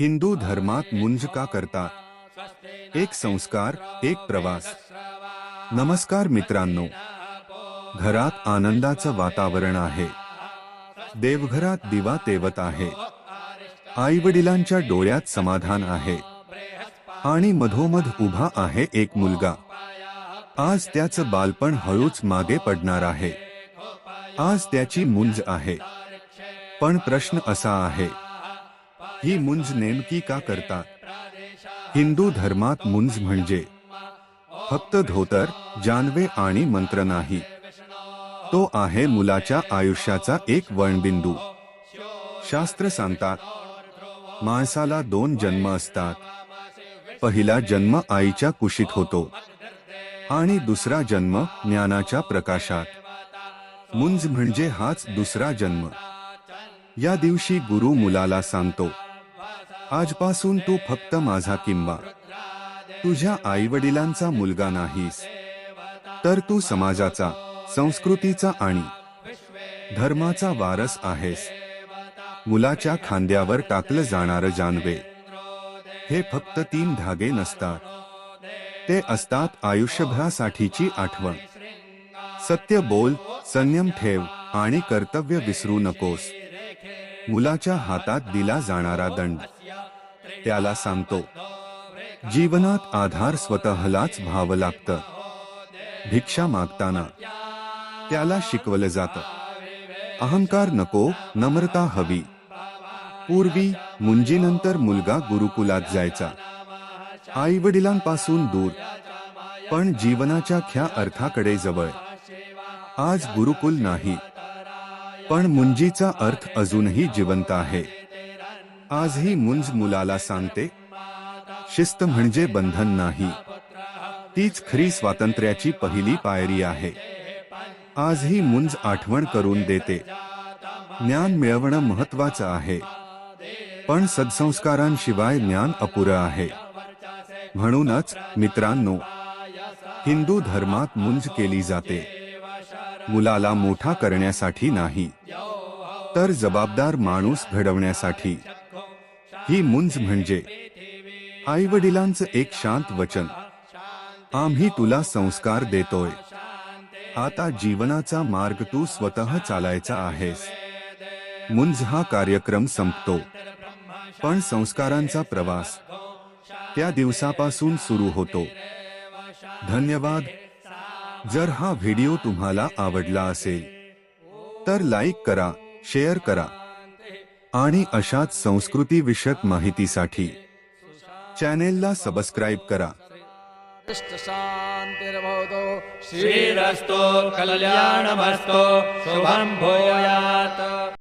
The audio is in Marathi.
हिंदू धर्मात मुंज का करतात एक संस्कार एक प्रवास. नमस्कार मित्रांनो. घरात आनंदाचं वातावरण आहे. देवघरात दिवा तेवत आहे. आई वडिलांच्या डोळ्यात समाधान आहे. आणि मधोमध उभा आहे एक मुलगा. आज त्याचं बालपण हळूच मागे पडणार आहे. आज त्याची मुंज आहे. पण प्रश्न असा आहे ही मुंज नेमकी का करतात हिंदू धर्मात मुंज म्हणजे? फक्त धोतर जानवे आणि मंत्र नाही. तो आहे मुलाच्या आयुष्याचा एक वळणबिंदू शास्त्र सांगतात माणसाला दोन जन्म असतात. पहिला जन्म आईच्या कुशीत होतो आणि दुसरा जन्म ज्ञानाच्या प्रकाशात. मुंज म्हणजे हाच दुसरा जन्म. या दिवशी गुरु मुलाला सांगतो आजपासून तू फक्त माझा किंवा तुझ्या आई वडिलांचा मुलगा नाहीस. तर तू समाजाचा संस्कृतीचा आणि धर्माचा वारस आहेस. मुलाच्या खांद्यावर टाकलं जाणारं जानवे हे फक्त तीन धागे नसतात. ते असतात आयुष्यभरासाठीची आठवण. सत्य बोल संयम ठेव आणि कर्तव्य विसरू नकोस. मुलाच्या हातात दिला जाणारा दंड. त्याला सांगतो जीवनात आधार स्वतःलाच व्हावं लागतं. भिक्षा मागताना त्याला शिकवलं जातं. अहंकार नको नम्रता हवी. पूर्वी मुंजीनंतर मुलगा गुरुकुलात जायचा. आई वडिलांपासून दूर. पण जीवनाच्या ख्या अर्थाकडे जवळ. आज गुरुकुल नाही. पण मुंजीचा अर्थ अजूनही जिवंत आहे. आजही मुंज मुलाला सांगते शिस्त म्हणजे बंधन नाही. तीच खरी स्वातंत्र्याची पहिली पायरी आहे. आजही मुंज आठवण करून देते. ज्ञान मिळवणं महत्वाचं आहे. पण सदसंस्कारांशिवाय ज्ञान अपुरं आहे. म्हणूनच मित्रांनो हिंदू धर्मात मुंज केली जाते. मुलाला मोठा करण्यासाठी नाही. तर जबाबदार माणूस घडवण्यासाठी. ही मुंज म्हणजे आई वडिलांचं एक शांत वचन. आम्ही तुला संस्कार देतोय. आता जीवनाचा मार्ग तू स्वतः चालायचा आहेस. मुंज हा कार्यक्रम संपतो. पण संस्कारांचा प्रवास त्या दिवसापासून सुरू होतो. धन्यवाद. जर हा व्हिडिओ तुम्हाला आवडला असेल तर लाईक करा शेअर करा. आणि अशाच संस्कृती विषयक माहितीसाठी चॅनेलला सबस्क्राईब करा. शान्तिर्भवतु श्रीरस्तु कल्याणमस्तु. शुभं भूयात्.